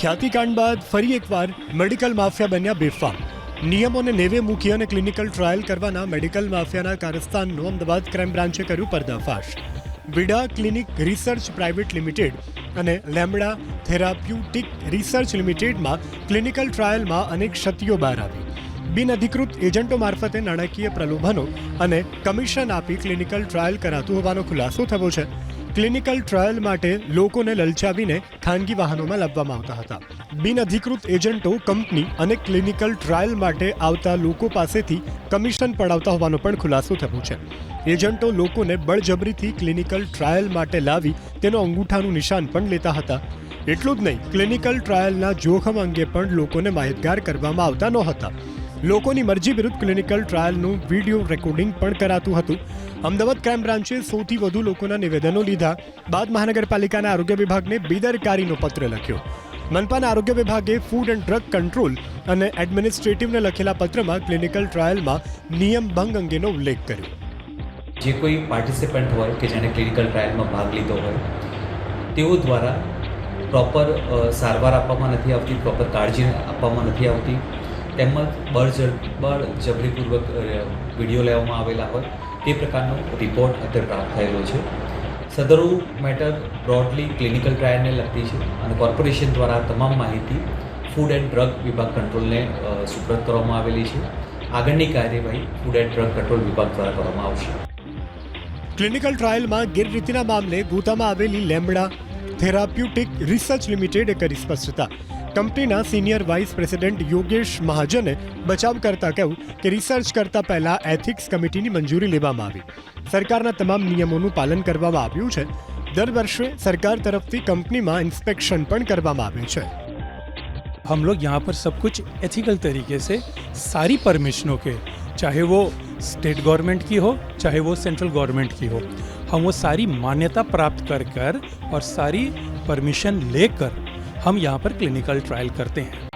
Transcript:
ખ્યાતિકાંડ બાદ ફરી એકવાર મેડિકલ માફિયા બન્યા બેફામ. નિયમોને નેવે મૂકી અને ક્લિનિકલ ટ્રાયલ કરવાના મેડિકલ માફિયાના કારસ્તાનનો અમદાવાદ ક્રાઇમ બ્રાન્ચે કર્યું પર્દાફાશ. Vida clinic research private limited અને લેમ્બડા થેરાપ્યુટિક રિસર્ચ લિમિટેડમાં ક્લિનિકલ ટ્રાયલમાં અનેક ક્ષતિઓ બહાર આવી. બિનઅધિકૃત એજન્ટો મારફતે નાણાકીય પ્રલોભનો અને કમિશન આપી ક્લિનિકલ ટ્રાયલ કરાતું હોવાનો ખુલાસો થયો છે. ક્લિનિકલ ટ્રાયલ માટે લોકોને લલચાવીને ખાનગી વાહનોમાં લાવવામાં આવતા હતા. બિનઅધિકૃત એજન્ટો, કંપની અને ક્લિનિકલ ટ્રાયલ માટે આવતા લોકો પાસેથી કમિશન પડાવતા હોવાનો પણ ખુલાસો થયો છે. એજન્ટો લોકોને બળજબરીથી ક્લિનિકલ ટ્રાયલ માટે લાવી તેનો અંગૂઠાનું નિશાન પણ લેતા હતા. એટલું જ નહીં, ક્લિનિકલ ટ્રાયલના જોખમ અંગે પણ લોકોને માહિતગાર કરવામાં આવતા નહોતા. લોકોની મરજી વિરુદ્ધ ક્લિનિકલ ટ્રાયલનું વીડિયો રેકોર્ડિંગ પણ કરાતું હતું. અમદાવાદ ક્રાઇમ બ્રાન્ચે સૌથી વધુ લોકોના નિવેદનો લીધા. બાદ મહાનગરપાલિકાના આરોગ્ય વિભાગને બેદરકારીનો પત્ર લખ્યો. મનપાના આરોગ્ય વિભાગે ફૂડ એન્ડ ડ્રગ કંટ્રોલ અને એડમિનિસ્ટ્રેટિવને લખેલા પત્રમાં ક્લિનિકલ ટ્રાયલમાં નિયમ ભંગ અંગેનો ઉલ્લેખ કર્યો. જે કોઈ પાર્ટિસિપન્ટ હોય કે જેણે ક્લિનિકલ ટ્રાયલમાં ભાગ લીધો હોય, તેઓ દ્વારા પ્રોપર સારવાર આપવામાં નથી આવતી પ્રોપર કાળજી આપવામાં નથી આવતી. તેમજ બળજ બળજબરીપૂર્વક વીડિયો લેવામાં આવેલા હોય તે પ્રકારનો રિપોર્ટ અત્યારે પ્રાપ્ત થયેલો છે. સદરુ મેટર બ્રોડલી ક્લિનિકલ ટ્રાયલને લગતી છે અને કોર્પોરેશન દ્વારા તમામ માહિતી ફૂડ એન્ડ ડ્રગ વિભાગ કંટ્રોલને સુપ્રત કરવામાં આવેલી છે. આગળની કાર્યવાહી ફૂડ એન્ડ ડ્રગ કંટ્રોલ વિભાગ દ્વારા કરવામાં આવશે. ક્લિનિકલ ટ્રાયલમાં ગેરરીતિના મામલે ગોતામાં આવેલી લેમડા થેરાપ્યુટિક રિસર્ચ લિમિટેડે કરી સ્પષ્ટતા. કંપનીના સિનિયર વાઇસ પ્રેસિડેન્ટ યોગેશ મહાજને બચાવ કરતા કહ્યું કે રિસર્ચ કરતા પહેલા એથિક્સ કમિટીની મંજૂરી લેવામાં આવી સરકારના તમામ નિયમોનું પાલન કરવામાં આવ્યું છે દર વર્ષે સરકાર તરફથી કંપનીમાં ઇન્સ્પેક્શન પણ કરવામાં આવે છે हम लोग यहाँ पर सब कुछ एथिकल तरीके से सारी परमिशनों के चाहे वो स्टेट गवर्नमेंट की हो चाहे वो सेंट्रल गवर्नमेंट की हो हम वो सारी मान्यता प्राप्त कर कर और सारी परमिशन लेकर हम यहाँ पर क्लिनिकल ट्रायल करते हैं